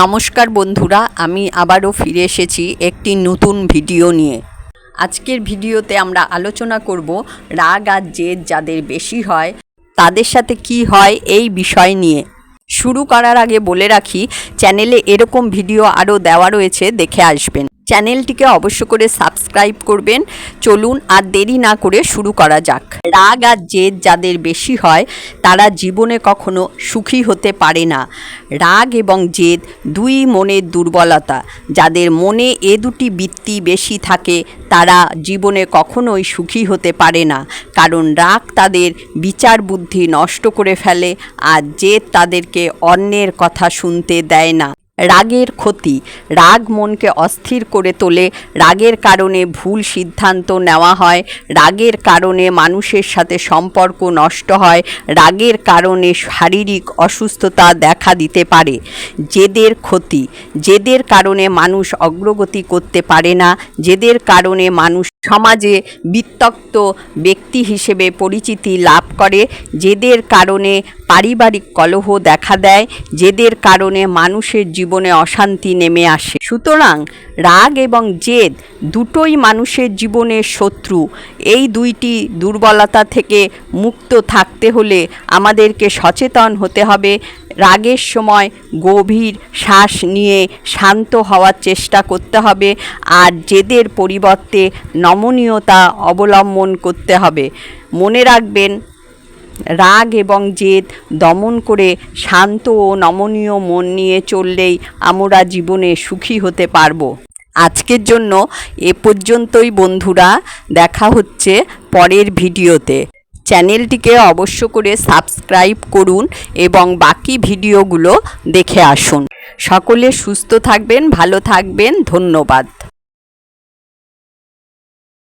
নমস্কার বন্ধুরা, আমি আবারও ফিরে এসেছি একটি নতুন ভিডিও নিয়ে। আজকের ভিডিওতে আমরা আলোচনা করব রাগ আর জেদ যাদের বেশি হয়, তাদের সাথে কি হয় এই বিষয় নিয়ে। শুরু করার আগে বলে রাখি, চ্যানেলে এরকম ভিডিও আরও দেওয়া রয়েছে, দেখে আসবেন। চ্যানেলটিকে অবশ্য করে সাবস্ক্রাইব করবেন। চলুন আর দেরি না করে শুরু করা যাক। রাগ আর জেদ যাদের বেশি হয়, তারা জীবনে কখনো সুখী হতে পারে না। রাগ এবং জেদ দুই মনের দুর্বলতা। যাদের মনে এ দুটি বৃত্তি বেশি থাকে, তারা জীবনে কখনোই সুখী হতে পারে না। কারণ রাগ তাদের বিচার বুদ্ধি নষ্ট করে ফেলে, আর জেদ তাদেরকে অন্যের কথা শুনতে দেয় না। রাগের ক্ষতি। রাগ মনকে অস্থির করে তোলে। রাগের কারণে ভুল সিদ্ধান্ত নেওয়া হয়। রাগের কারণে মানুষের সাথে সম্পর্ক নষ্ট হয়। রাগের কারণে শারীরিক অসুস্থতা দেখা দিতে পারে। জেদের ক্ষতি। জেদের কারণে মানুষ অগ্রগতি করতে পারে না। জেদের কারণে মানুষ সমাজে বিত্তক্ত ব্যক্তি হিসেবে পরিচিতি লাভ করে, যেদের কারণে পারিবারিক কলহ দেখা দেয়, যেদের কারণে মানুষের জীবনে অশান্তি নেমে আসে। সুতরাং রাগ এবং জেদ দুটোই মানুষের জীবনের শত্রু। এই দুইটি দুর্বলতা থেকে মুক্ত থাকতে হলে আমাদেরকে সচেতন হতে হবে। রাগের সময় গভীর শ্বাস নিয়ে শান্ত হওয়ার চেষ্টা করতে হবে আর জেদের পরিবর্তে নমনীয়তা অবলম্বন করতে হবে। মনে রাখবেন, রাগ এবং জেদ দমন করে শান্ত ও নমনীয় মন নিয়ে চললেই আমরা জীবনে সুখী হতে পারব। আজকের জন্য এ পর্যন্তই বন্ধুরা, দেখা হচ্ছে পরের ভিডিওতে। চ্যানেলটিকে অবশ্য করে সাবস্ক্রাইব করুন এবং বাকি ভিডিওগুলো দেখে আসুন। সকলে সুস্থ থাকবেন, ভালো থাকবেন, ধন্যবাদ।